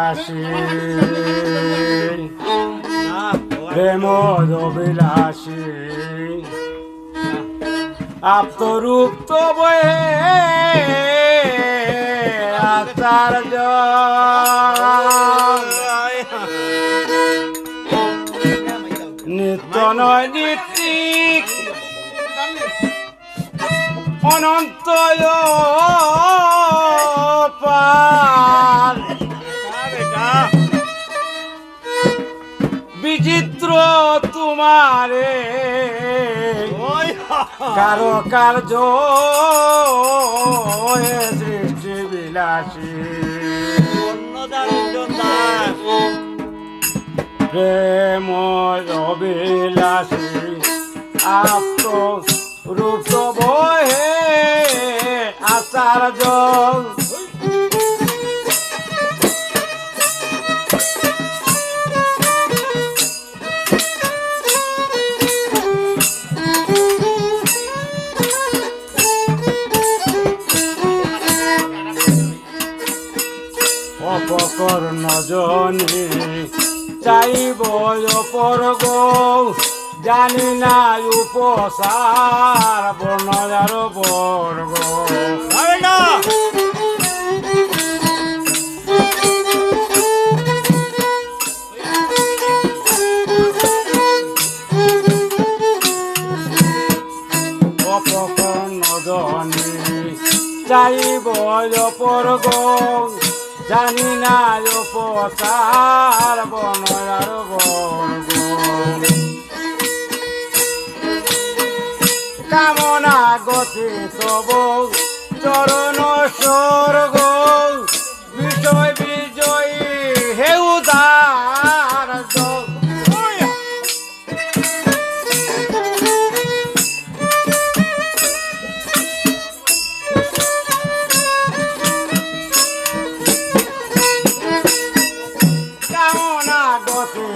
আসি প্রেম অভিলাষী আপ্তরূপ তো বয়ে আচার্য নিত্য নয় নীতিক অনন্ত পার তোমারে। কারও কার্য এ সৃষ্টি বিলাসী। প্রেম অবিলাসী। আপ্ত রূপ বহে আচার্য অপকর নজনে চাইব অপর গৌ। জানি না উপসার বর্ণয়ার বর্গ। অপকর নজনে চাইব অপর গৌ। জানি না উপকার বর্ণয়ার বর্গ কামনা গতি তব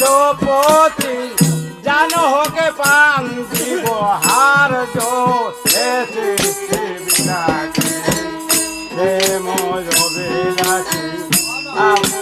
বিশ্বপতি জানো হোকে পান দিব হার বিলাসী আমরু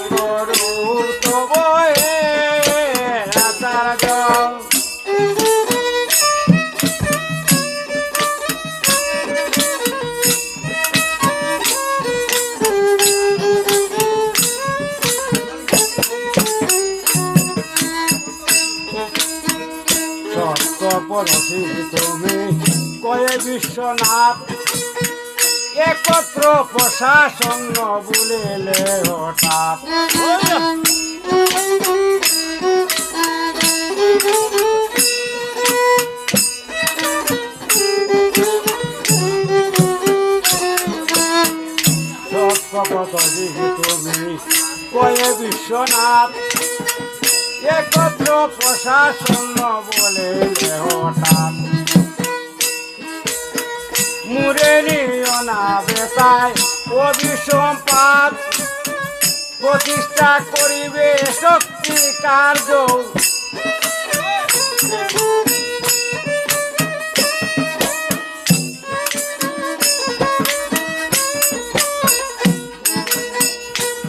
সত্য পরশী তুমি কয়ে বিশ্বনাথ একত্র প্রশাসন বলিলে হঠাৎ সত্যপথ তুমি কয়ে বিশ্বনাথ একত্র প্রশাসন বলে হঠাৎ মুরে নিও না বেতায় অভিসম্পাদ। প্রতিষ্ঠা করিবে শক্তি কার্য।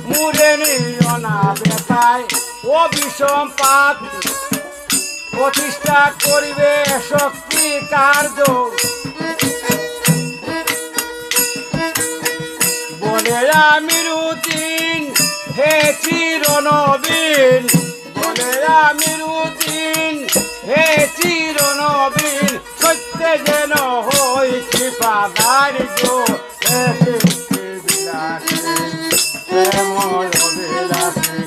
মুরে নিও না অভিসম্পাদ প্রতিষ্ঠা করিবে শক্তি কার্য। বলে আমি রুদিন হে চিরনবীন। বলে আমি রুদিন হে চিরনবীন। সত্য যেন হই কৃপা দারিদ্র অভিলাষী আপরূপ হে আচার্য নিত্য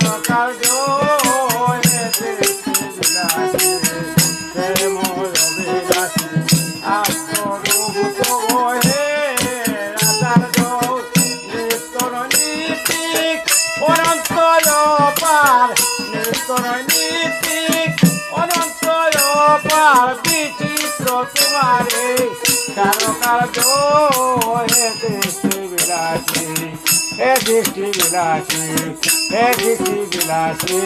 বিচিত্র তোমারে কারও কার্য হে দৃষ্টি বিলাসী হে দৃষ্টি বিলাসী হে দৃষ্টি বিলাসী।